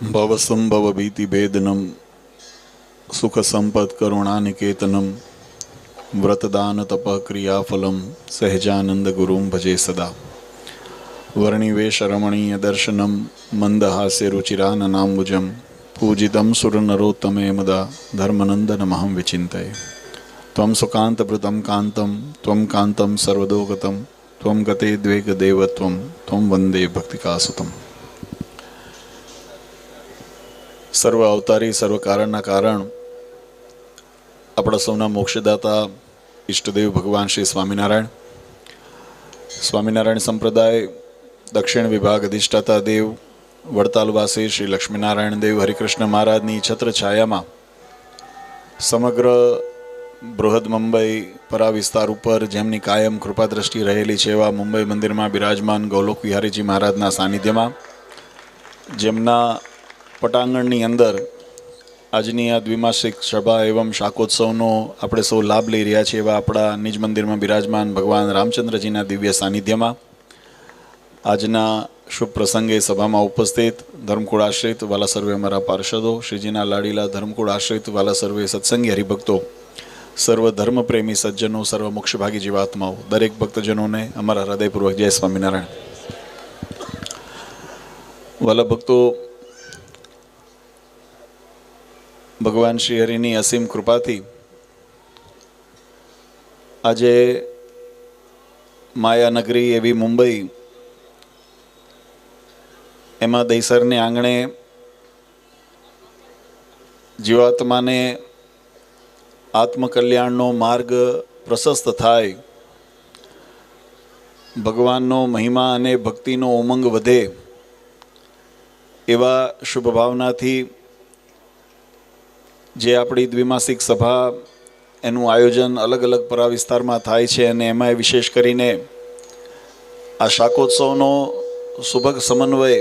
ભવસંભવ ભીતિભેદનમ સુખ સંપદ કરુણાનિકેતનમ વ્રતદાન તપ ક્રિયાફલમ સહેજાનંદ ગુરુમ ભજે સદા વર્ણિવેશ રમણીય દર્શનમ મંદહાસ્ય રુચિરાનનાંબુજમ પૂજિતમ સુરનરોત્તમે મદા ધર્મનંદન મહં વિચિંતય ત્વમ સુકાંતભૃતમ કાંતમ ત્વમ કાંતમ સર્વદોગતમ ત્વમ ગતે દ્વેગ દેવત્વમ ત્વમ વંદે ભક્તિકાસુતમ સર્વ અવતારી, સર્વ કારણના કારણ આપણા સૌના મોક્ષદાતા ઈષ્ટદેવ ભગવાન શ્રી સ્વામિનારાયણ. સ્વામિનારાયણ સંપ્રદાય દક્ષિણ વિભાગ અધિષ્ઠાતા દેવ, વડતાલવાસી શ્રી લક્ષ્મીનારાયણ દેવ, હરિકૃષ્ણ મહારાજની છત્ર છાયામાં સમગ્ર બૃહદ મુંબઈ પરા વિસ્તાર ઉપર જેમની કાયમ કૃપા દ્રષ્ટિ રહેલી છે એવા મુંબઈ મંદિરમાં બિરાજમાન ગૌલોક વિહારીજી મહારાજના સાનિધ્યમાં જેમના પટાંગણની અંદર આજની આ દ્વિમાસિક સભા એવં શાકોત્સવનો આપણે સૌ લાભ લઈ રહ્યા છીએ એવા આપણા નિજ મંદિરમાં બિરાજમાન ભગવાન રામચંદ્રજીના દિવ્ય સાનિધ્યમાં. આજના શુભ પ્રસંગે સભામાં ઉપસ્થિત ધર્મકુળ આશ્રિત વાલા સર્વે અમારા પાર્ષદો, શ્રીજીના લાડીલા ધર્મકુળ આશ્રિત વાલા સર્વે સત્સંગી હરિભક્તો, સર્વ ધર્મપ્રેમી સજ્જનો, સર્વ મોક્ષભાગી જીવાત્માઓ, દરેક ભક્તજનોને અમારા હૃદયપૂર્વક જય સ્વામિનારાયણ. વાલા ભક્તો ભગવાન શ્રી હરિની અસીમ કૃપાથી આજે માયાનગરી એવી મુંબઈ, એમાં દહીસરને આંગણે જીવાત્માને આત્મકલ્યાણનો માર્ગ પ્રશસ્ત થાય, ભગવાનનો મહિમા અને ભક્તિનો ઉમંગ વધે, એવા શુભ ભાવનાથી જે આપણી દ્વિમાસિક સભા એનું આયોજન અલગ અલગ પરા વિસ્તારમાં થાય છે અને એમાં વિશેષ કરીને આ શાકોત્સવનો સુભગ સમન્વય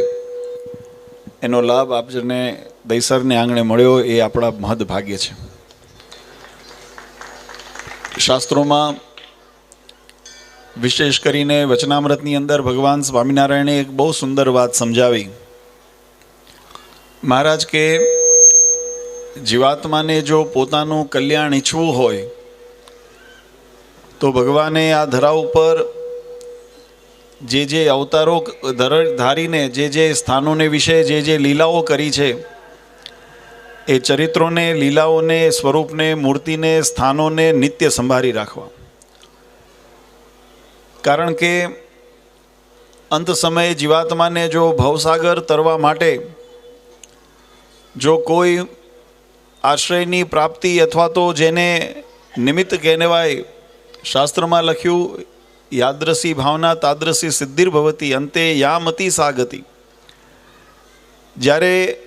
એનો લાભ આપને દૈસરને આંગણે મળ્યો એ આપણા મહદ ભાગ્ય છે. શાસ્ત્રોમાં વિશેષ કરીને વચનામૃતની અંદર ભગવાન સ્વામિનારાયણે એક બહુ સુંદર વાત સમજાવી. મહારાજ કે જીવાત્માને જો પોતાનું કલ્યાણ ઈચ્છવું હોય, તો ભગવાને આ ધરા ઉપર જે જે અવતારો ધર- ધારીને, જે જે સ્થાનોને વિશે જે જે લીલાઓ કરી છે, એ ચરિત્રોને, લીલાઓને, સ્વરૂપને, મૂર્તિને, સ્થાનોને નિત્ય સંભાળી રાખવા. કારણ કે અંત સમયે જીવાત્માને જો ભવસાગર તરવા માટે જો કોઈ આશ્રયની પ્રાપ્તિ અથવા તો જેને નિમિત્ત કહેવાય શાસ્ત્રમાં લખ્યું, યાદ્રસી ભાવના તાદ્રસી સિદ્ધિર ભવતી, અંતે યામતી સાગતી. જ્યારે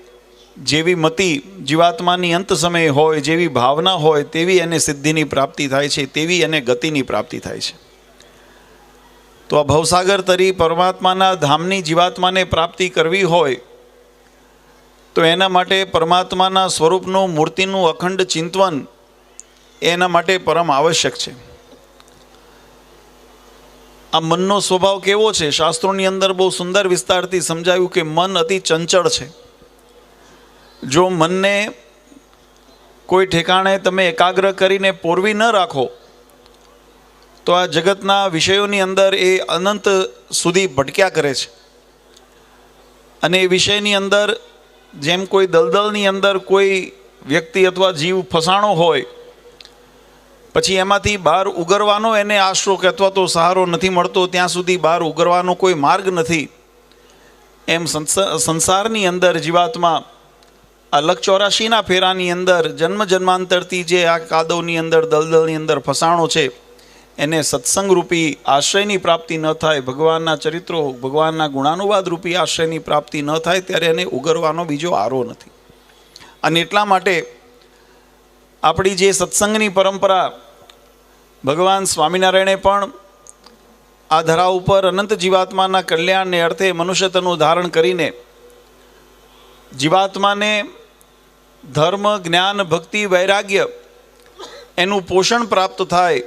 જેવી મતિ જીવાત્માની અંત સમયે હોય, જેવી ભાવના હોય, તેવી એને સિદ્ધિની પ્રાપ્તિ થાય છે, તેવી એને ગતિની પ્રાપ્તિ થાય છે. તો આ ભવસાગર તરી પરમાત્માના ધામની જીવાત્માને પ્રાપ્તિ કરવી હોય તો એના માટે પરમાત્માના સ્વરૂપનું મૂર્તિનું અખંડ ચિંતવન એના માટે પરમ આવશ્યક છે. આ મનનો સ્વભાવ કેવો છે? શાસ્ત્રોની અંદર બહુ સુંદર વિસ્તારથી સમજાયું કે મન અતિ ચંચળ છે. જો મનને કોઈ ઠેકાણે તમે એકાગ્ર કરીને પોરવી ન રાખો, તો આ જગતના વિષયોની અંદર એ અનંત સુધી ભટક્યા કરે છે. અને એ વિષયની અંદર જેમ કોઈ દલદલની અંદર કોઈ વ્યક્તિ અથવા જીવ ફસાણો હોય, પછી એમાંથી બહાર ઉગરવાનો એને આશરો અથવા તો સહારો નથી મળતો, ત્યાં સુધી બહાર ઉગરવાનો કોઈ માર્ગ નથી. એમ સંસ- સંસારની અંદર જીવાતમાં લક ચોરાશીના ફેરાની અંદર જન્મ જન્માંતરથી જે આ કાદવની અંદર, દલદલની અંદર ફસાણો છે એને સત્સંગરૂપી આશ્રયની પ્રાપ્તિ ન થાય, ભગવાનના ચરિત્રો, ભગવાનના ગુણાનુવાદ રૂપી આશ્રયની પ્રાપ્તિ ન થાય ત્યારે એને ઉગરવાનો બીજો આરો નથી. અને એટલા માટે આપણી જે સત્સંગની પરંપરા ભગવાન સ્વામિનારાયણે પણ આ ધરા ઉપર અનંત જીવાત્માના કલ્યાણને અર્થે મનુષ્યતનું ધારણ કરીને જીવાત્માને ધર્મ, જ્ઞાન, ભક્તિ, વૈરાગ્ય એનું પોષણ પ્રાપ્ત થાય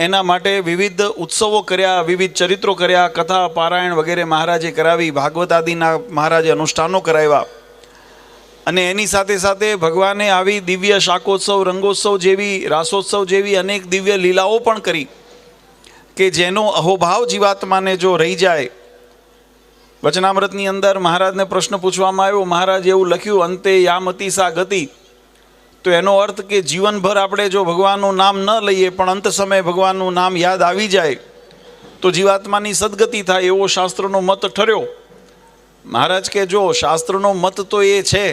એના માટે વિવિધ ઉત્સવો કર્યા, વિવિધ ચરિત્રો કર્યા, કથા, પારાયણ વગેરે મહારાજે કરાવી, ભાગવત આદિના મહારાજે અનુષ્ઠાનો કરાવ્યા. અને એની સાથે સાથે ભગવાને આવી દિવ્ય શાકોત્સવ, રંગોત્સવ જેવી, રાસોત્સવ જેવી અનેક દિવ્ય લીલાઓ પણ કરી કે જેનો અહોભાવ જીવાત્માને જો રહી જાય. વચનામૃતની અંદર મહારાજને પ્રશ્ન પૂછવામાં આવ્યો, મહારાજ, એવું લખ્યું, અંતે યામતી સા ગતિ. તો એનો અર્થ કે જીવનભર આપણે જો ભગવાનનું નામ ન લઈએ, પણ અંત સમયે ભગવાનનું નામ યાદ આવી જાય, તો જીવાત્માની સદગતિ થાય એવો શાસ્ત્રનો મત ઠર્યો. મહારાજ કે જો, શાસ્ત્રનો મત તો એ છે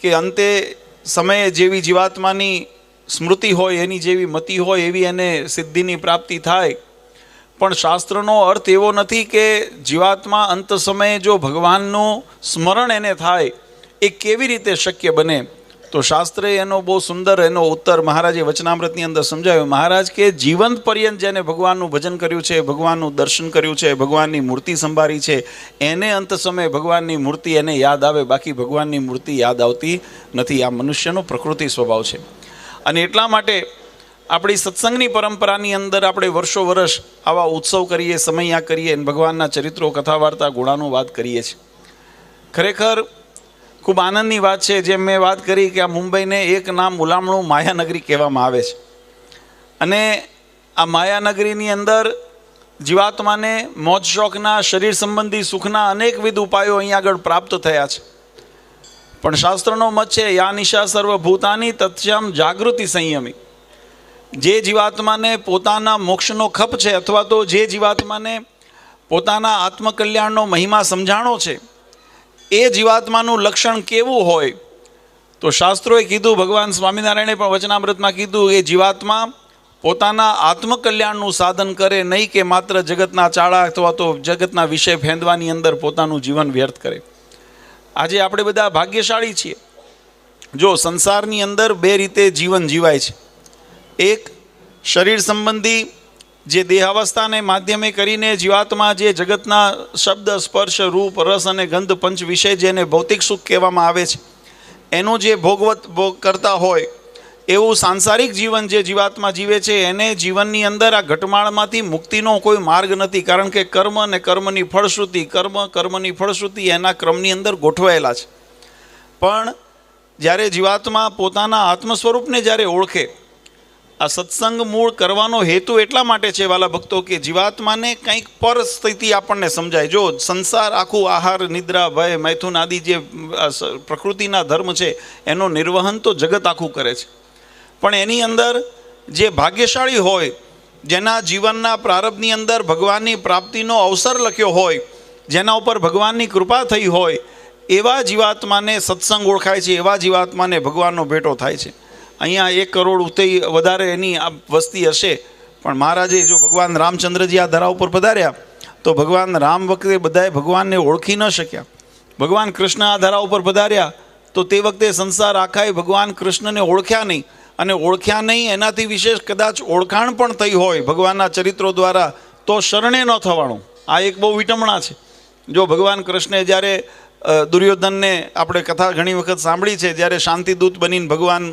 કે અંતે સમયે જેવી જીવાત્માની સ્મૃતિ હોય, એની જેવી મતિ હોય, એવી એને સિદ્ધિની પ્રાપ્તિ થાય. પણ શાસ્ત્રનો અર્થ એવો નથી કે જીવાત્મા અંત સમયે જો ભગવાનનું સ્મરણ એને થાય, એ કેવી રીતે શક્ય બને? તો શાસ્ત્રે એનો બહુ સુંદર એનો ઉત્તર મહારાજે વચનામૃતની અંદર સમજાવ્યો. મહારાજ કે જીવંત પર્યંત જેને ભગવાનનું ભજન કર્યું છે, ભગવાનનું દર્શન કર્યું છે, ભગવાનની મૂર્તિ સંભાળી છે, એને અંત સમયે ભગવાનની મૂર્તિ એને યાદ આવે, બાકી ભગવાનની મૂર્તિ યાદ આવતી નથી. આ મનુષ્યનો પ્રકૃતિ સ્વભાવ છે. અને એટલા માટે આપણી સત્સંગની પરંપરાની અંદર આપણે વર્ષો વર્ષ આવા ઉત્સવ કરીએ, સમય આ કરીએ અને ભગવાનના ચરિત્રો કથા વાર્તા ગુણાનુવાદ કરીએ છીએ. ખરેખર ખૂબ આનંદની વાત છે, જેમ મેં વાત કરી કે આ મુંબઈને એક નામ ઉલામણું માયાનગરી કહેવામાં આવે છે. અને આ માયાનગરીની અંદર જીવાત્માને મોજ શોખના શરીર સંબંધી સુખના અનેકવિધ ઉપાયો અહીં આગળ પ્રાપ્ત થયા છે. પણ શાસ્ત્રનો મત છે, યા નિશા સર્વભૂતાની તત્શ્યામ જાગૃતિ સંયમી. જે જીવાત્માને પોતાના મોક્ષનો ખપ છે, અથવા તો જે જીવાત્માને પોતાના આત્મકલ્યાણનો મહિમા સમજાણો છે એ જીવાત્માનું લક્ષણ કેવું હોય? તો શાસ્ત્રોએ કીધું, ભગવાન સ્વામિનારાયણે પણ વચનામૃતમાં કીધું એ જીવાત્મા પોતાના આત્મકલ્યાણનું સાધન કરે નહીં કે માત્ર જગતના ચાળા અથવા તો જગતના વિષય ફેંદવાની અંદર પોતાનું જીવન વ્યર્થ કરે. આજે આપણે બધા ભાગ્યશાળી છીએ. જો સંસારની અંદર બે રીતે જીવન જીવાય છે. એક શરીર સંબંધી જે દેહાવસ્થાને માધ્યમે કરીને જીવાત્મા જે જગતના શબ્દ, સ્પર્શ, રૂપ, રસ અને ગંધ, પંચ વિષય જેને ભૌતિક સુખ કહેવામાં આવે છે, એનું જે ભોગવત ભોગ કરતા હોય, એવું સાંસારિક જીવન જે જીવાત્મા જીવે છે, એને જીવનની અંદર આ ઘટમાળમાંથી મુક્તિનો કોઈ માર્ગ નથી, કારણ કે કર્મ અને કર્મની ફળશ્રુતિ, કર્મ, કર્મની ફળશ્રુતિ એના ક્રમની અંદર ગોઠવાયેલા છે. પણ જ્યારે જીવાત્મા પોતાના આત્મ સ્વરૂપને જ્યારે ઓળખે આ સત્સંગ મૂળ કરવાનો હેતુ એટલા માટે છે વાલા ભક્તો કે જીવાત્માને કંઈક પર સ્થિતિ આપણને સમજાય. જો સંસાર આખું આહાર, નિદ્રા, ભય, મૈથુન આદિ જે પ્રકૃતિના ધર્મ છે, એનો નિર્વહન તો જગત આખું કરે છે. પણ એની અંદર જે ભાગ્યશાળી હોય, જેના જીવનના પ્રારંભની અંદર ભગવાનની પ્રાપ્તિનો અવસર લખ્યો હોય, જેના ઉપર ભગવાનની કૃપા થઈ હોય, એવા જીવાત્માને સત્સંગ ઓળખાય છે, એવા જીવાત્માને ભગવાનનો ભેટો થાય છે. અહીંયા એક કરોડ ઉતે વધારે એની આ વસ્તી હશે. પણ મહારાજે જો ભગવાન રામચંદ્રજી આ ધરા ઉપર પધાર્યા, તો ભગવાન રામ વખતે બધાએ ભગવાનને ઓળખી ન શક્યા. ભગવાન કૃષ્ણ આ ધરા ઉપર પધાર્યા, તો તે વખતે સંસાર આખાએ ભગવાન કૃષ્ણને ઓળખ્યા નહીં. અને ઓળખ્યા નહીં એનાથી વિશેષ કદાચ ઓળખાણ પણ થઈ હોય ભગવાનના ચરિત્રો દ્વારા, તો શરણે ન થવાનું. આ એક બહુ વિટમણા છે. જો ભગવાન કૃષ્ણે જ્યારે દુર્યોધનને આપણે કથા ઘણી વખત સાંભળી છે, જ્યારે શાંતિદૂત બનીને ભગવાન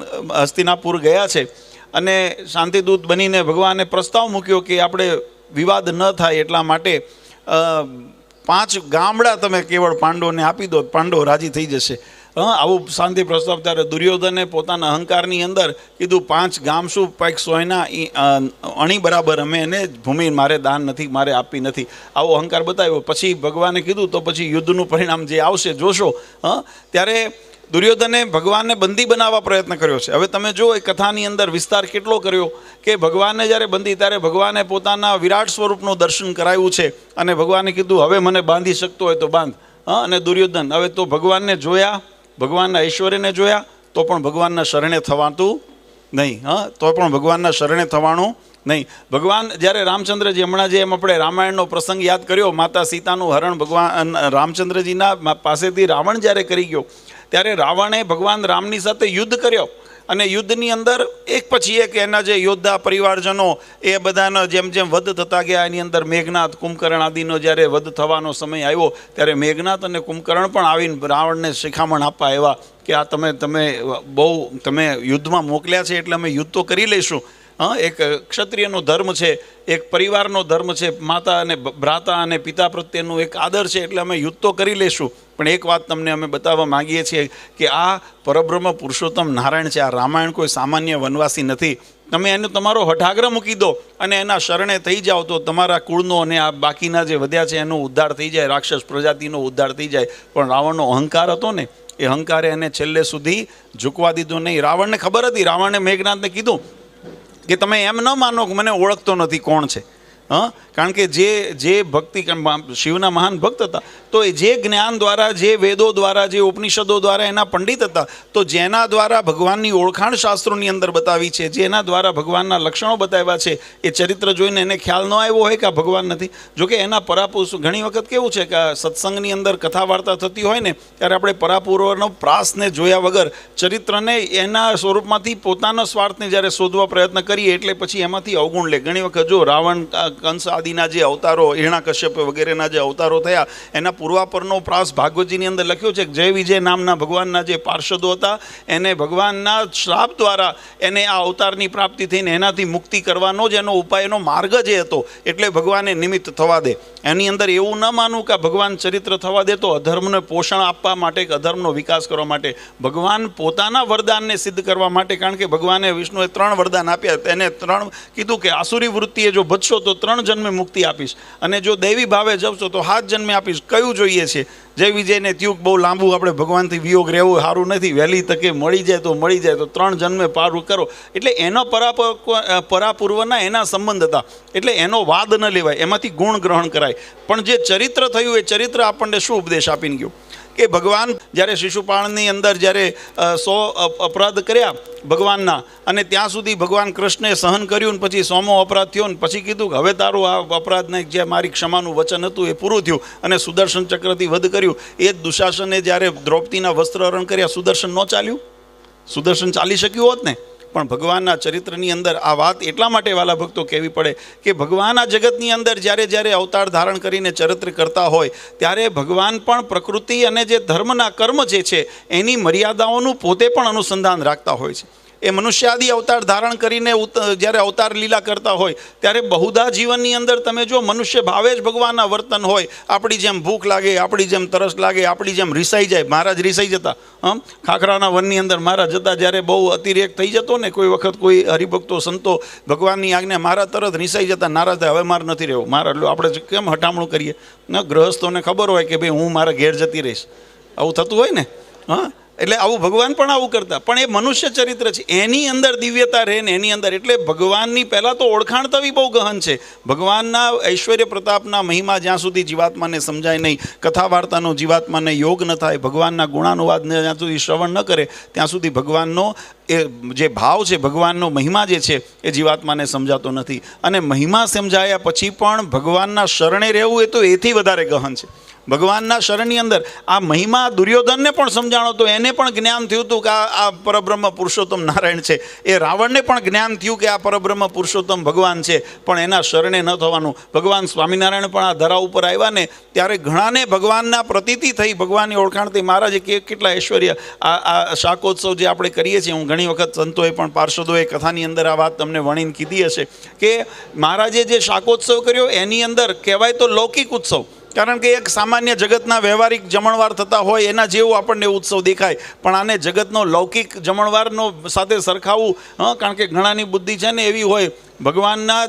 હસ્તિનાપુર ગયા છે. અને શાંતિદૂત બનીને ભગવાને પ્રસ્તાવ મૂક્યો કે આપણે વિવાદ ન થાય એટલા માટે પાંચ ગામડા તમે કેવળ પાંડવોને આપી દો, પાંડવો રાજી થઈ જશે. આવું શાંતિ પ્રસ્તાવ ત્યારે દુર્યોધને પોતાના અહંકારની અંદર કીધું, પાંચ ગામ શું પાઈક સોયના અણી બરાબર, અમે એને ભૂમિ મારે દાન નથી, મારે આપી નથી. આવો અહંકાર બતાવ્યો. પછી ભગવાને કીધું, તો પછી યુદ્ધનું પરિણામ જે આવશે, જોશો. હં, ત્યારે દુર્યોધને ભગવાનને બંદી બનાવવા પ્રયત્ન કર્યો છે. હવે તમે જો એ કથાની અંદર વિસ્તાર કેટલો કર્યો કે ભગવાનને જ્યારે બંદી, ત્યારે ભગવાને પોતાના વિરાટ સ્વરૂપનું દર્શન કરાવ્યું છે અને ભગવાને કીધું, હવે મને બાંધી શકતો હોય તો બાંધ. હં, અને દુર્યોધન, હવે તો ભગવાનને જોયા ભગવાનના ઐશ્વર્યને જોયા, તો પણ ભગવાનના શરણે થવાતું નહીં. હા, તો પણ ભગવાનના શરણે થવાનું નહીં. ભગવાન જ્યારે રામચંદ્રજી હમણાં જે એમ આપણે રામાયણનો પ્રસંગ યાદ કર્યો, માતા સીતાનું હરણ ભગવાન રામચંદ્રજીના પાસેથી રાવણ જ્યારે કરી ગયો, ત્યારે રાવણે ભગવાન રામની સાથે યુદ્ધ કર્યો. અને યુદ્ધની અંદર એક પછી એક એના જે યોદ્ધા પરિવારજનો એ બધાના જેમ જેમ વધ થતા ગયા, એની અંદર મેઘનાથ, કુંભકર્ણ આદિનો જ્યારે વધ થવાનો સમય આવ્યો, ત્યારે મેઘનાથ અને કુંભકર્ણ પણ આવીને રાવણને શિખામણ આપવા આવ્યા કે આ તમે તમે બહુ, તમે યુદ્ધમાં મોકલ્યા છે એટલે અમે યુદ્ધ તો કરી લઈશું. હા, એક ક્ષત્રિયનો ધર્મ છે, એક પરિવારનો ધર્મ છે, માતા અને ભ્રાતા અને પિતા પ્રત્યેનું એક આદર છે, એટલે અમે યુદ્ધ તો કરી લેશું. પણ એક વાત તમને અમે બતાવવા માંગીએ છીએ કે આ પરબ્રહ્મ પુરુષોત્તમ નારાયણ છે, આ રામાયણ કોઈ સામાન્ય વનવાસી નથી. તમે એનો તમારો હઠાગ્ર મૂકી દો અને એના શરણે થઈ જાઓ તો તમારા કુળનો અને આ બાકીના જે વધ્યા છે, એનો ઉદ્ધાર થઈ જાય, રાક્ષસ પ્રજાતિનો ઉદ્ધાર થઈ જાય. પણ રાવણનો અહંકાર હતો ને, એ અહંકારે એને છેલ્લે સુધી ઝૂકવા દીધો નહીં. રાવણને ખબર હતી, રાવણે મેઘનાથને કીધું કે તમે એમ ન માનો કે મને ઓળખતો નથી કોણ છે, હં? કારણ કે જે જે ભક્તિ શિવના મહાન ભક્ત હતા તો એ જે જ્ઞાન દ્વારા, જે વેદો દ્વારા, જે ઉપનિષદો દ્વારા એના પંડિત હતા, તો જેના દ્વારા ભગવાનની ઓળખાણ શાસ્ત્રોની અંદર બતાવી છે, જેના દ્વારા ભગવાનના લક્ષણો બતાવ્યા છે, એ ચરિત્ર જોઈને એને ખ્યાલ ન આવ્યો હોય કે આ ભગવાન નથી. જોકે એના પરાપુરુષ, ઘણી વખત કેવું છે કે સત્સંગની અંદર કથા વાર્તા થતી હોય ને, ત્યારે આપણે પરાપૂર્વનો પ્રાસને જોયા વગર ચરિત્રને એના સ્વરૂપમાંથી પોતાના સ્વાર્થને જ્યારે શોધવા પ્રયત્ન કરીએ, એટલે પછી એમાંથી અવગુણ લે. ઘણી વખત જો રાવણ કંસ આદિના જે અવતારો હિરણા કશ્યપ વગેરેના જે અવતારો થયા, એના પૂર્વાપરનો પ્રાસ ભાગવતજીની અંદર લખ્યો છે કે જય વિજય નામના ભગવાનના જે પાર્ષદો હતા, એને ભગવાનના શ્રાપ દ્વારા એને આ અવતારની પ્રાપ્તિ થઈને એનાથી મુક્તિ કરવાનો જ એનો ઉપાયનો માર્ગ જે હતો. એટલે ભગવાને નિમિત્ત થવા દે. એની અંદર એવું ન માનવું કે ભગવાન ચરિત્ર થવા દે તો અધર્મને પોષણ આપવા માટે કે અધર્મનો વિકાસ કરવા માટે. ભગવાન પોતાના વરદાનને સિદ્ધ કરવા માટે, કારણ કે ભગવાને વિષ્ણુએ ત્રણ વરદાન આપ્યા. તેને ત્રણ કીધું કે આસુરી વૃત્તિએ જો બચશો તો ત્રણ જન્મે મુક્તિ આપીશ. અને જો દૈવી ભાવે જપશો તો હાથ જન્મે આપીશ. કયું જોઈએ છે? જય વિજયને ત્યુક બહુ લાંબુ આપણે ભગવાનથી વિયોગ રહેવું સારું નથી. વહેલી તકે મળી જાય તો મળી જાય, તો ત્રણ જન્મે પારું કરો. એટલે એનો પરાપ પરાપૂર્વના એના સંબંધ હતા. એટલે એનો વાદ ન લેવાય, એમાંથી ગુણ ગ્રહણ કરાય. પણ જે ચરિત્ર થયું એ ચરિત્ર આપણને શું ઉપદેશ આપીને ગયું? કે ભગવાન જ્યારે શિશુપાળની અંદર જ્યારે સો અપ- અપરાધ કર્યા ભગવાનના, અને ત્યાં સુધી ભગવાન કૃષ્ણે સહન કર્યું ને પછી સોમો અપરાધ થયો ને પછી કીધું કે હવે તારું આ અપરાધને જે મારી ક્ષમાનું વચન હતું એ પૂરું થયું અને સુદર્શન ચક્રથી વધ કર્યું. એ જ દુશાસને જ્યારે દ્રૌપદીના વસ્ત્ર હરણ કર્યા, સુદર્શન ન ચાલ્યું? સુદર્શન ચાલી શક્યું હોત ને? પણ ભગવાનના ચરિત્રની અંદર આ વાત એટલા માટે વાલા ભક્તો કહેવી પડે કે ભગવાન આ જગતની અંદર જ્યારે જ્યારે અવતાર ધારણ કરીને ચરિત્ર કરતા હોય, ત્યારે ભગવાન પણ પ્રકૃતિ અને જે ધર્મના કર્મ જે છે, એની મર્યાદાઓનું પોતે પણ અનુસંધાન રાખતા હોય છે. એ મનુષ્યાદી અવતાર ધારણ કરીને જ્યારે અવતાર લીલા કરતા હોય, ત્યારે બહુધા જીવનની અંદર તમે જો મનુષ્ય ભાવે જ ભગવાનના વર્તન હોય, આપણી જેમ ભૂખ લાગે, આપણી જેમ તરસ લાગે, આપણી જેમ રિસાઈ જાય, મહારાજ રિસાઈ જતા હમ ખાખરાના વનની અંદર મહારાજ જતા જ્યારે બહુ અતિરેક થઈ જતો ને, કોઈ વખત કોઈ હરિભક્તો, સંતો ભગવાનની આજ્ઞા મારા તરત રિસાઈ જતા, નારાજ થાય, હવે મારે નથી રહેવું. મારા આપણે કેમ હટામણું કરીએ? ન ગ્રહસ્થોને ખબર હોય કે ભાઈ હું મારા ઘેર જતી રહીશ. આવું થતું હોય ને? હા? એટલે આવું ભગવાન પણ આવું કરતા. પણ એ મનુષ્ય ચરિત્ર છે. એની અંદર દિવ્યતા રહે ને એની અંદર એટલે ભગવાનની પહેલાં તો ઓળખાણ થવી બહુ ગહન છે. ભગવાનના ઐશ્વર્ય પ્રતાપના મહિમા જ્યાં સુધી જીવાત્માને સમજાય નહીં, કથા વાર્તાનો જીવાત્માને યોગ ન થાય, ભગવાનના ગુણાનુવાદને જ્યાં સુધી શ્રવણ ન કરે, ત્યાં સુધી ભગવાનનો એ જે ભાવ છે, ભગવાનનો મહિમા જે છે, એ જીવાત્માને સમજાતો નથી. અને મહિમા સમજાયા પછી પણ ભગવાનના શરણે રહેવું એ તો એથી વધારે ગહન છે. ભગવાનના શરણની અંદર. આ મહિમા દુર્યોધનને પણ સમજાણો તો એને પણ જ્ઞાન થયું હતું કે આ આ પરબ્રહ્મ પુરુષોત્તમ નારાયણ છે. એ રાવણને પણ જ્ઞાન થયું કે આ પરબ્રહ્મ પુરુષોત્તમ ભગવાન છે. પણ એના શરણે ન થવાનું. ભગવાન સ્વામિનારાયણ પણ આ ધરા ઉપર આવ્યા ને ત્યારે ઘણાને ભગવાનના પ્રતીતિ થઈ. ભગવાનની ઓળખાણ થઈ. મહારાજે કે કેટલા ઐશ્વર્ય આ આ શાકોત્સવ જે આપણે કરીએ છીએ. હું ઘણી વખત સંતોએ પણ પાર્ષદોએ કથાની અંદર આ વાત તમને વણીને કીધી હશે કે મહારાજે જે શાકોત્સવ કર્યો એની અંદર કહેવાય તો લૌકિક ઉત્સવ. કારણ કે એક સામાન્ય જગતના વ્યવહારિક જમણવાર થતા હોય, એના જેવું આપણને ઉત્સવ દેખાય. પણ આને જગતનો લૌકિક જમણવારનો સાથે સરખાવવું હં, કારણ કે ઘણાની બુદ્ધિ છે ને એવી હોય ભગવાનના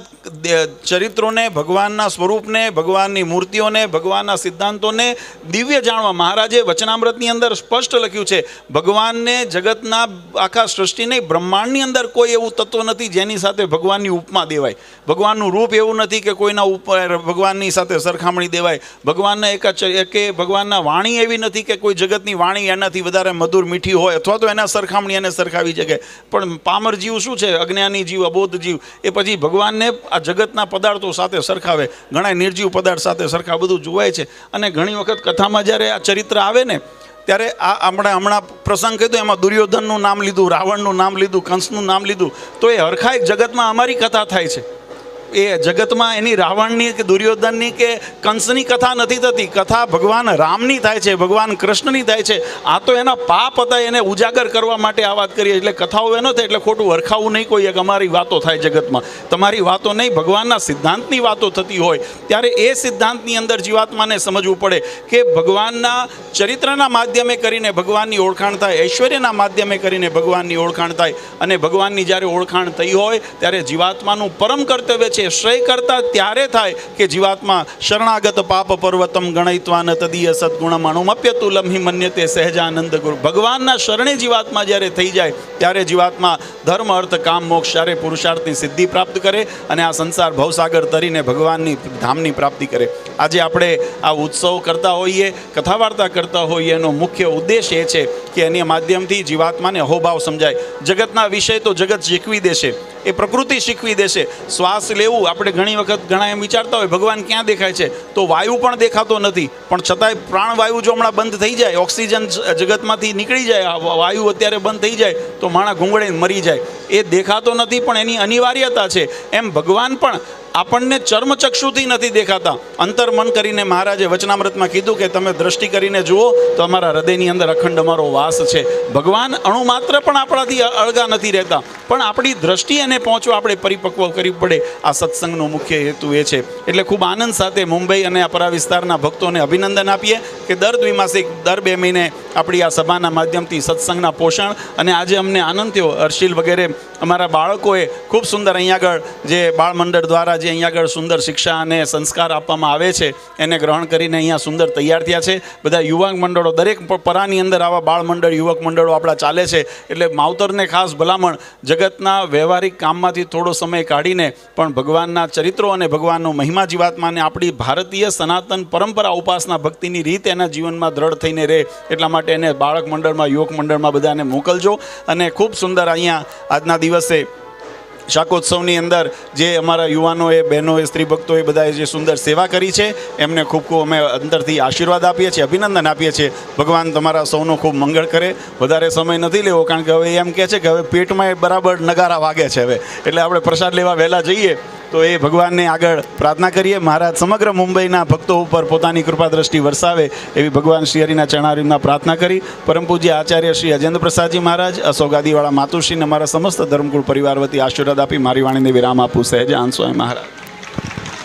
ચરિત્રોને, ભગવાનના સ્વરૂપને, ભગવાનની મૂર્તિઓને, ભગવાનના સિદ્ધાંતોને દિવ્ય જાણવા મહારાજે વચનામૃતની અંદર સ્પષ્ટ લખ્યું છે, ભગવાનને જગતના આખા સૃષ્ટિ નહીં બ્રહ્માંડની અંદર કોઈ એવું તત્વ નથી જેની સાથે ભગવાનની ઉપમા દેવાય. ભગવાનનું રૂપ એવું નથી કે કોઈના ઉપર ભગવાનની સાથે સરખામણી દેવાય. ભગવાનના એક કે ભગવાનના વાણી એવી નથી કે કોઈ જગતની વાણી એનાથી વધારે મધુર મીઠી હોય અથવા તો એના સરખામણી એને સરખાવી શકે. પણ પામર જીવ શું છે? અજ્ઞાની જીવ અબોધ જીવ એ પછી ભગવાનને આ જગતના પદાર્થો સાથે સરખાવે ઘણા નિર્જીવ પદાર્થ સાથે સરખા બધું જોવાય છે. અને ઘણી વખત કથામાં જ્યારે આ ચરિત્ર આવે ને, ત્યારે આ આપણે હમણાં પ્રસંગ કીધું એમાં દુર્યોધનનું નામ લીધું, રાવણનું નામ લીધું, કંસનું નામ લીધું, તો એ હરખા એક જગતમાં અમારી કથા થાય છે. એ જગતમાં એની રાવણની કે દુર્યોધનની કે કંસની કથા નથી થતી. કથા ભગવાન રામની થાય છે, ભગવાન કૃષ્ણની થાય છે. આ તો એના પાપ હતા એને ઉજાગર કરવા માટે આ વાત કરીએ. એટલે કથાઓ એનો થાય, એટલે ખોટું વરખાવું નહીં કોઈ એક અમારી વાતો થાય જગતમાં. તમારી વાતો નહીં, ભગવાનના સિદ્ધાંતની વાતો થતી હોય, ત્યારે એ સિદ્ધાંતની અંદર જીવાત્માને સમજવું પડે કે ભગવાનના ચરિત્રના માધ્યમે કરીને ભગવાનની ઓળખાણ થાય, ઐશ્વર્યના માધ્યમે કરીને ભગવાનની ઓળખાણ થાય. અને ભગવાનની જ્યારે ઓળખાણ થઈ હોય, ત્યારે જીવાત્માનું પરમ કર્તવ્ય છે શ્રેય કરતા ત્યારે થાય કે જીવાત્મા શરણાગત પાપ પર્વતમ ગણયત્વાન તદીય સદગુણમણુમપ્યતુલમ હિ મન્યતે સહેજાનંદ ગુરુ. ભગવાનના શરણે જીવાત્મા જ્યારે થઈ જાય, ત્યારે જીવાત્મા ધર્મ, અર્થ, કામ, મોક્ષ, ચારે પુરુષાર્થની સિદ્ધિ પ્રાપ્ત કરે અને આ સંસાર ભવસાગર તરીને ભગવાનની ધામની પ્રાપ્તિ કરે. આજે આપણે આ ઉત્સવ કરતા હોઈએ કથા વાર્તા કરતા હોઈએ, એનો મુખ્ય ઉદ્દેશ એ છે કે એની માધ્યમથી જીવાત્માને અહોભાવ સમજાય. જગતના વિષય તો જગત શીખવી દેશે. એ પ્રકૃતિ શીખવી દેશે. શ્વાસ લેવું આપણે ઘણી વખત ઘણા એમ વિચારતા હોય, ભગવાન ક્યાં દેખાય છે? તો વાયુ પણ દેખાતો નથી. પણ છતાંય પ્રાણવાયુ જો હમણાં બંધ થઈ જાય, ઓક્સિજન જગતમાંથી નીકળી જાય વાયુ અત્યારે બંધ થઈ જાય, તો માણસ ઘૂંઘળે મરી જાય. એ દેખાતો નથી, પણ એની અનિવાર્યતા છે. એમ ભગવાન પણ આપણને ચર્મચક્ષુથી નથી દેખાતા. અંતર મન કરીને મહારાજે વચનામૃતમાં કીધું કે તમે દ્રષ્ટિ કરીને જુઓ તો અમારા હૃદયની અંદર અખંડ અમારો વાસ છે. ભગવાન અણુ માત્ર પણ આપણાથી અળગા નથી રહેતા. પણ આપણી દ્રષ્ટિ એને પહોંચવા આપણે પરિપક્વ કરવી પડે. આ સત્સંગનો મુખ્ય હેતુ એ છે. એટલે ખૂબ આનંદ સાથે મુંબઈ અને અપરા વિસ્તારના ભક્તોને અભિનંદન આપીએ કે દર દ્વિમાસિક, દર બે મહિને આપણી આ સભાના માધ્યમથી સત્સંગના પોષણ અને આજે અમને આનંદ થયો. હર્ષિલ વગેરે અમારા બાળકોએ ખૂબ સુંદર અહીંયા આગળ જે બાળ મંડળ દ્વારા જે અહીંયા આગળ સુંદર શિક્ષા અને સંસ્કાર આપવામાં આવે છે, એને ગ્રહણ કરીને અહીંયા સુંદર તૈયાર થયા છે. બધા યુવક મંડળો, દરેક પરાની અંદર આવા બાળ મંડળ યુવક મંડળો આપણા ચાલે છે. એટલે માવતરને ખાસ ભલામણ, જગતના વ્યવહારિક કામમાંથી થોડો સમય કાઢીને પણ ભગવાનના ચરિત્રો અને ભગવાનનો મહિમા જીવાત્માને આપણી ભારતીય સનાતન પરંપરા ઉપાસના ભક્તિની રીત એના જીવનમાં દ્રઢ થઈને રહે. એટલા માટે એને બાળક મંડળમાં, યુવક મંડળમાં બધાને મોકલજો. અને ખૂબ સુંદર અહીંયા આજના દિવસે શાકોત્સવની અંદર જે અમારા યુવાનોએ, બહેનોએ સ્ત્રી ભક્તોએ બધાએ જે સુંદર સેવા કરી છે, એમને ખૂબ ખૂબ અમે અંદરથી આશીર્વાદ આપીએ છીએ, અભિનંદન આપીએ છીએ. ભગવાન તમારા સૌનો ખૂબ મંગળ કરે. વધારે સમય નથી લેવો, કારણ કે હવે એમ કહે છે કે હવે પેટમાં બરાબર નગારા વાગે છે હવે. એટલે આપણે પ્રસાદ લેવા વહેલા જઈએ. તો એ ભગવાનને આગળ પ્રાર્થના કરીએ. મહારાજ, સમગ્ર મુંબઈના ભક્તો ઉપર પોતાની કૃપા દ્રષ્ટિ વરસાવે એવી ભગવાન શ્રી હરિના ચરણારીમાં પ્રાર્થના કરી. પરમ પૂજ્ય આચાર્ય શ્રી અજેન્દ્ર પ્રસાદજી મહારાજ અશોગાદીવાળા માતુશ્રીને અમારા સમસ્ત ધર્મકુળ પરિવાર વતી આશીર્વાદ આપી મારી વાણીને વિરામ આપું. સહેજ આન સ્વામી મહારાજ.